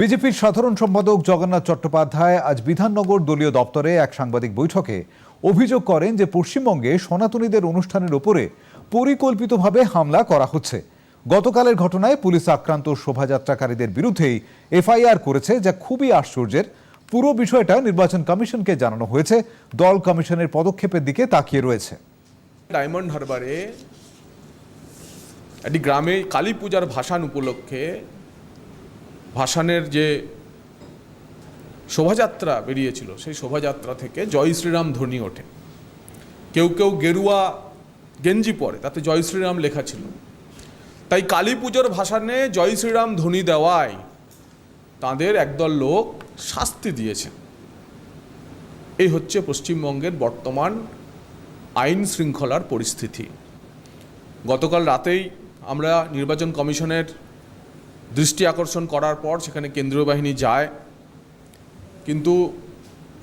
বিজেপির সাধারণ সম্পাদক জগন্নাথ চট্টোপাধ্যায় আজ বিধাননগর দলীয় দপ্তরে এক সাংবাদিক বৈঠকে অভিযোগ করেন যে পশ্চিমবঙ্গে সনাতনীদের অনুষ্ঠানের ওপরে পরিকল্পিতভাবে হামলা করা হচ্ছে। গতকালের ঘটনায় পুলিশ আক্রান্ত শোভাযাত্রাকারীদের বিরুদ্ধেই এফআইআর করেছে, যা খুবই আশ্চর্যের। পুরো বিষয়টা নির্বাচন কমিশনকে জানানো হয়েছে। দল কমিশনের পদক্ষেপের দিকে তাকিয়ে রয়েছে। ডায়মন্ড হারবারে একটি গ্রামে কালী পূজার ভাসান উপলক্ষে ভাসানের যে শোভাযাত্রা বেরিয়েছিল, সেই শোভাযাত্রা থেকে জয় শ্রীরাম ধ্বনি ওঠে। কেউ কেউ গেরুয়া গেঞ্জি পরে, তাতে জয় শ্রীরাম লেখা ছিল। তাই কালী পুজোর ভাসানে জয় শ্রীরাম ধ্বনি দেওয়ায় তাদের একদল লোক শাস্তি দিয়েছে। এই হচ্ছে পশ্চিমবঙ্গের বর্তমান আইন শৃঙ্খলার পরিস্থিতি। গতকাল রাতেই আমরা নির্বাচন কমিশনের দৃষ্টি আকর্ষণ করার পর সেখানে কেন্দ্রীয় বাহিনী যায়। কিন্তু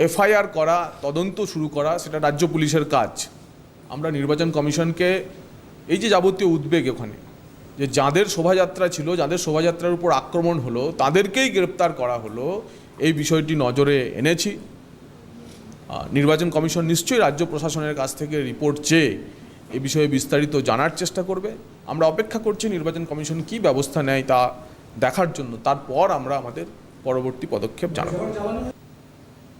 এফআইআর করা, তদন্ত শুরু করা, সেটা রাজ্য পুলিশের কাজ। আমরা নির্বাচন কমিশনকে এই যে যাবতীয় উদ্বেগ ওখানে যে যাদের শোভাযাত্রা ছিল, যাদের শোভাযাত্রার উপর আক্রমণ হলো, তাদেরকেই গ্রেপ্তার করা হলো, এই বিষয়টি নজরে এনেছি। নির্বাচন কমিশন নিশ্চয়ই রাজ্য প্রশাসনের কাছ থেকে রিপোর্ট চেয়ে এ বিষয়ে বিস্তারিত জানার চেষ্টা করবে। আমরা অপেক্ষা করছি নির্বাচন কমিশন কী ব্যবস্থা নেয় তা দেখার জন্য তারপর আমরা আমাদের পরবর্তী পদক্ষেপ জানাব।